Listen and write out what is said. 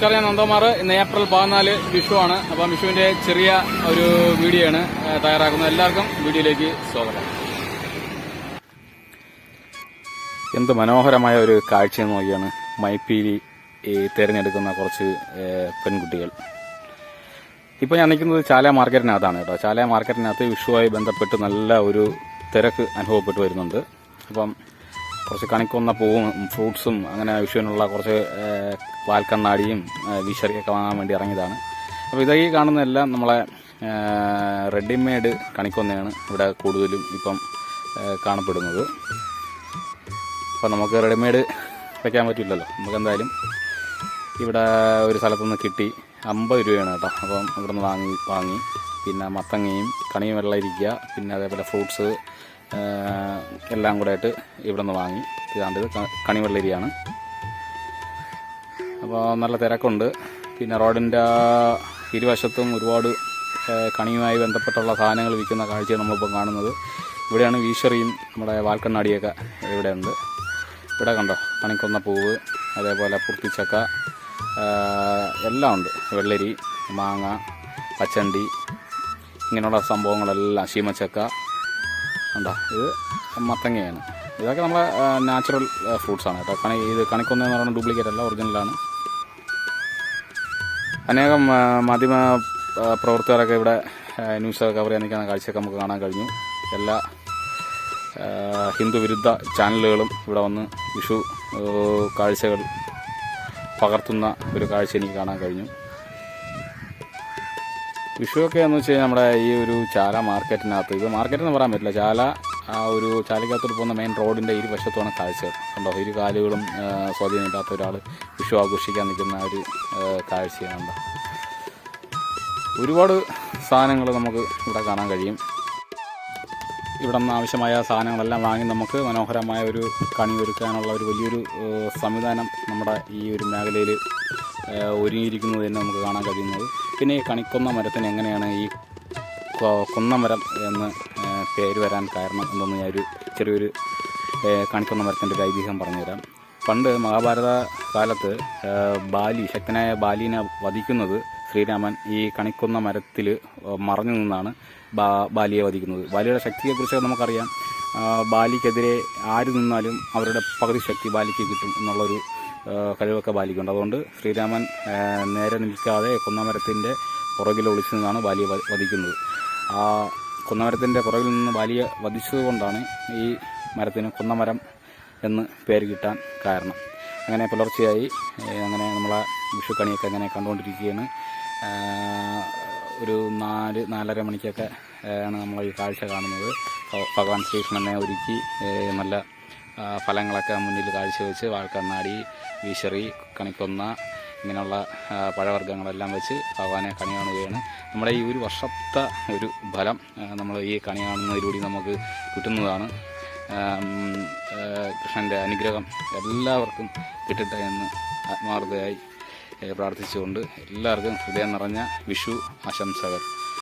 നമസ്കാരം ഞാൻ നന്ദകുമാർ ഇന്ന് ഏപ്രിൽ പതിനാല് വിഷു ആണ്. അപ്പം വിഷുവിന്റെ ചെറിയ ഒരു വീഡിയോ ആണ് തയ്യാറാക്കുന്നത്. എല്ലാവർക്കും വീഡിയോയിലേക്ക് സ്വാഗതം. എന്ത് മനോഹരമായ ഒരു കാഴ്ച നോക്കിയാണ് മൈപ്പീലി ഈ തിരഞ്ഞെടുക്കുന്ന കുറച്ച് പെൺകുട്ടികൾ. ഇപ്പോൾ ഞാൻ നിൽക്കുന്നത് ചാല മാർക്കറ്റിനകത്താണ് കേട്ടോ. ചാല മാർക്കറ്റിനകത്ത് വിഷുവായി ബന്ധപ്പെട്ട് നല്ല ഒരു തിരക്ക് അനുഭവപ്പെട്ടു വരുന്നുണ്ട്. അപ്പം കുറച്ച് കണിക്കൊന്ന പൂവും ഫ്രൂട്ട്സും അങ്ങനെ വിഷുവിനുള്ള കുറച്ച് വാൽക്കണ്ണാടിയും വിശറിയൊക്കെ വാങ്ങാൻ വേണ്ടി ഇറങ്ങിയതാണ്. അപ്പോൾ ഇതായി കാണുന്നതെല്ലാം നമ്മളെ റെഡിമെയ്ഡ് കണിക്കൊന്നയാണ് ഇവിടെ കൂടുതലും ഇപ്പം കാണപ്പെടുന്നത്. അപ്പോൾ നമുക്ക് റെഡിമെയ്ഡ് വയ്ക്കാൻ പറ്റില്ലല്ലോ. നമുക്ക് എന്തായാലും ഇവിടെ ഒരു സ്ഥലത്തുനിന്ന് കിട്ടി. അമ്പത് രൂപയാണ് കേട്ടോ. അപ്പം ഇവിടെ നിന്ന് വാങ്ങി വാങ്ങി. പിന്നെ മത്തങ്ങയും കണിയും വെള്ളം ഇരിക്കുക പിന്നെ അതേപോലെ ഫ്രൂട്ട്സ് എല്ലാം കൂടെ ആയിട്ട് ഇവിടെ നിന്ന് വാങ്ങി. ഇതാണ്ട് കണിവെള്ളരിയാണ് അപ്പോൾ നല്ല തിരക്കുണ്ട്. പിന്നെ റോഡിന്റെ ഇരുവശത്തും ഒരുപാട് കണിയുമായി ബന്ധപ്പെട്ടുള്ള സാധനങ്ങൾ വിൽക്കുന്ന കാഴ്ചയാണ് നമ്മളിപ്പോൾ കാണുന്നത്. ഇവിടെയാണ് വീശറിയും നമ്മുടെ വാൽക്കണ്ണാടിയൊക്കെ ഇവിടെ ഉണ്ട്. ഇവിടെ കണ്ടോ? പണിക്കൊന്ന പൂവ് അതേപോലെ പുർത്തിച്ചക്ക എല്ലാം ഉണ്ട്. വെള്ളരി മാങ്ങ പച്ചണ്ടി ഇങ്ങനെയുള്ള സംഭവങ്ങളെല്ലാം ശീമച്ചക്ക ഉണ്ടോ ഇത് മത്തങ്ങയാണ്. ഇതൊക്കെ നമ്മളെ നാച്ചുറൽ ഫ്രൂട്ട്സ് ആണ് കേട്ടോ. കണി ഇത് കണിക്കൊന്ന എന്ന് പറയുന്നത് ഡ്യൂപ്ലിക്കേറ്റ് അല്ല ഒറിജിനലാണ് അനേകം മാധ്യമ പ്രവർത്തകരൊക്കെ ഇവിടെ ന്യൂസ് കവർ ചെയ്യാൻ നിൽക്കുന്ന കാഴ്ചയൊക്കെ നമുക്ക് കാണാൻ കഴിഞ്ഞു. എല്ലാ ഹിന്ദു വിരുദ്ധ ചാനലുകളും ഇവിടെ വന്ന് വിഷു കാഴ്ചകൾ പകർത്തുന്ന ഒരു കാഴ്ച എനിക്ക് കാണാൻ കഴിഞ്ഞു. വിഷുവൊക്കെ എന്ന് വെച്ച് കഴിഞ്ഞാൽ നമ്മുടെ ഈ ഒരു ചാല മാർക്കറ്റിനകത്ത് ഇത് മാർക്കറ്റ് എന്ന് പറയാൻ പറ്റില്ല. ചാല ആ ഒരു ചാലക്കകത്തോട്ട് പോകുന്ന മെയിൻ റോഡിന്റെ ഇരുവശത്തുമാണ് കാഴ്ചകൾ കണ്ടോ? ഇരു കാലുകളും സ്വാധീനമില്ലാത്ത ഒരാൾ വിഷു ആഘോഷിക്കാൻ നിൽക്കുന്ന ഒരു കാഴ്ചയാണ് ഒരുപാട് സാധനങ്ങൾ നമുക്ക് ഇവിടെ കാണാൻ കഴിയും. ഇവിടെ നിന്ന് ആവശ്യമായ സാധനങ്ങളെല്ലാം വാങ്ങി നമുക്ക് മനോഹരമായ ഒരു കണി ഒരുക്കാനുള്ള ഒരു വലിയൊരു സംവിധാനം നമ്മുടെ ഈ ഒരു മേഖലയിൽ ഒരുങ്ങിയിരിക്കുന്നത് തന്നെ നമുക്ക് കാണാൻ കഴിയുന്നത്. പിന്നെ ഈ കണിക്കൊന്ന മരത്തിന് എങ്ങനെയാണ് ഈ കുന്നമരം എന്ന് പേര് വരാൻ കാരണം എന്തെന്ന് ഞാൻ ഒരു ചെറിയൊരു കണിക്കൊന്ന മരത്തിന്റെ ഒരു ഐതിഹ്യം പറഞ്ഞുതരാം. പണ്ട് മഹാഭാരത കാലത്ത് ബാലി ശക്തനായ ബാലിനെ വധിക്കുന്നത് ശ്രീരാമൻ ഈ കണിക്കുന്ന മരത്തിൽ മറഞ്ഞു നിന്നാണ് ബാ- ബാലിയെ വധിക്കുന്നത്. ബാലിയുടെ ശക്തിയെക്കുറിച്ച് നമുക്കറിയാം. ബാലിക്കെതിരെ ആര് നിന്നാലും അവരുടെ പകുതി ശക്തി ബാലിക്ക് കിട്ടും എന്നുള്ളൊരു കഴിവൊക്കെ ബാലിക്കുണ്ട്. അതുകൊണ്ട് ശ്രീരാമൻ നേരെ നിൽക്കാതെ കൊന്നമരത്തിന്റെ പുറകിൽ ഒളിച്ചു നിന്നാണ് ബാലിയെ വധിക്കുന്നത്. ആ കൊന്നമരത്തിന്റെ പുറകിൽ നിന്ന് ബാലിയെ വധിച്ചതുകൊണ്ടാണ് ഈ മരത്തിന് കൊന്നമരം എന്ന് പേര് കിട്ടാൻ കാരണം. അങ്ങനെ പുലർച്ചയായി. അങ്ങനെ നമ്മളെ വിഷുക്കണിയൊക്കെ അങ്ങനെ കണ്ടുകൊണ്ടിരിക്കുകയാണ്. ഒരു നാല് നാലര മണിക്കൊക്കെ ആണ് നമ്മൾ ഈ കാഴ്ച കാണുന്നത്. ഭഗവാൻ ശ്രീകൃഷ്ണനെ ഒരുക്കി നല്ല ഫലങ്ങളൊക്കെ മുന്നിൽ കാഴ്ചവെച്ച് വാഴക്കണ്ണാടി വീശറി കണിക്കൊന്ന ഇങ്ങനെയുള്ള പഴവർഗങ്ങളെല്ലാം വെച്ച് ഭഗവാനെ കണി കാണുകയാണ്. നമ്മുടെ ഈ ഒരു വർഷത്തെ ഒരു ഫലം നമ്മൾ ഈ കണി കാണുന്നതിലൂടെ നമുക്ക് കിട്ടുന്നതാണ്. കൃഷ്ണന്റെ അനുഗ്രഹം എല്ലാവർക്കും കിട്ടട്ടെ എന്ന് ആത്മാർത്ഥതയായി പ്രാർത്ഥിച്ചുകൊണ്ട് എല്ലാവർക്കും ഹൃദയം നിറഞ്ഞ വിഷു ആശംസകൾ.